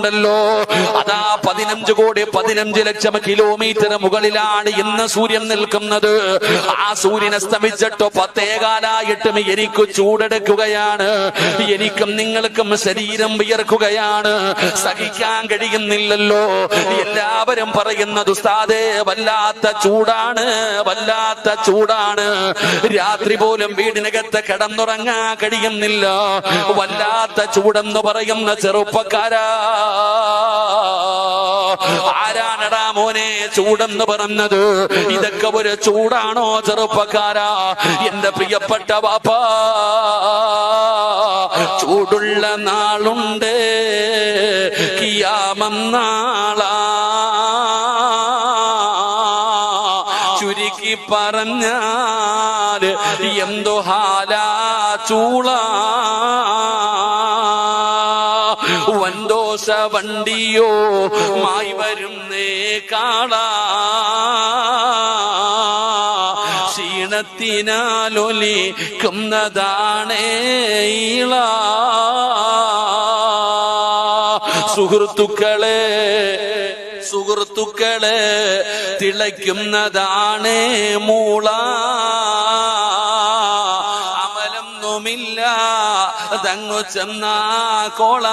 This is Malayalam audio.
ണ്ടല്ലോ അതാ പതിനഞ്ച് കോടി പതിനഞ്ച് ലക്ഷം കിലോമീറ്റർ മുകളിലാണ് ഇന്ന് സൂര്യൻ നിൽക്കുന്നത്. ആ സൂര്യൻ അസ്തമിച്ചിട്ടോ പത്തേകാലായിട്ടും എനിക്ക് ചൂടെടുക്കുകയാണ്. എനിക്കും നിങ്ങൾക്കും ശരീരം വിയർക്കുകയാണ്. സഹിക്കാൻ കഴിയുന്നില്ലല്ലോ. എല്ലാവരും പറയുന്നത് ഉസ്താദേ വല്ലാത്ത ചൂടാണ് വല്ലാത്ത ചൂടാണ്. രാത്രി പോലും വീടിനകത്ത് കിടന്നുറങ്ങാൻ കഴിയുന്നില്ല. വല്ലാത്ത ചൂടെന്ന് പറയുന്ന ചെറുപ്പക്കാരാ. ആരാണടാ മോനെ ചൂടെന്ന് പറഞ്ഞത്? ഇതൊക്കെ ഒരു ചൂടാണോ ചെറുപ്പക്കാരാ? എന്റെ പ്രിയപ്പെട്ട ബാപ്പ ചൂടുള്ള നാളുണ്ട് കിയാമം ചുരുക്കി പറഞ്ഞാൽ എന്തോ ഹാലാ ചൂള. വൻദോഷ വണ്ടിയോ മായി വരുന്നേ കാളാ ക്ഷീണത്തിനാലൊലിക്കുന്നതാണേ ഇള. സുഹൃത്തുക്കളെ സുഹൃത്തുക്കളെ തിളയ്ക്കുന്നതാണ് മൂള. അമലൊന്നുമില്ല തങ്ങു ചെന്നാ കോള.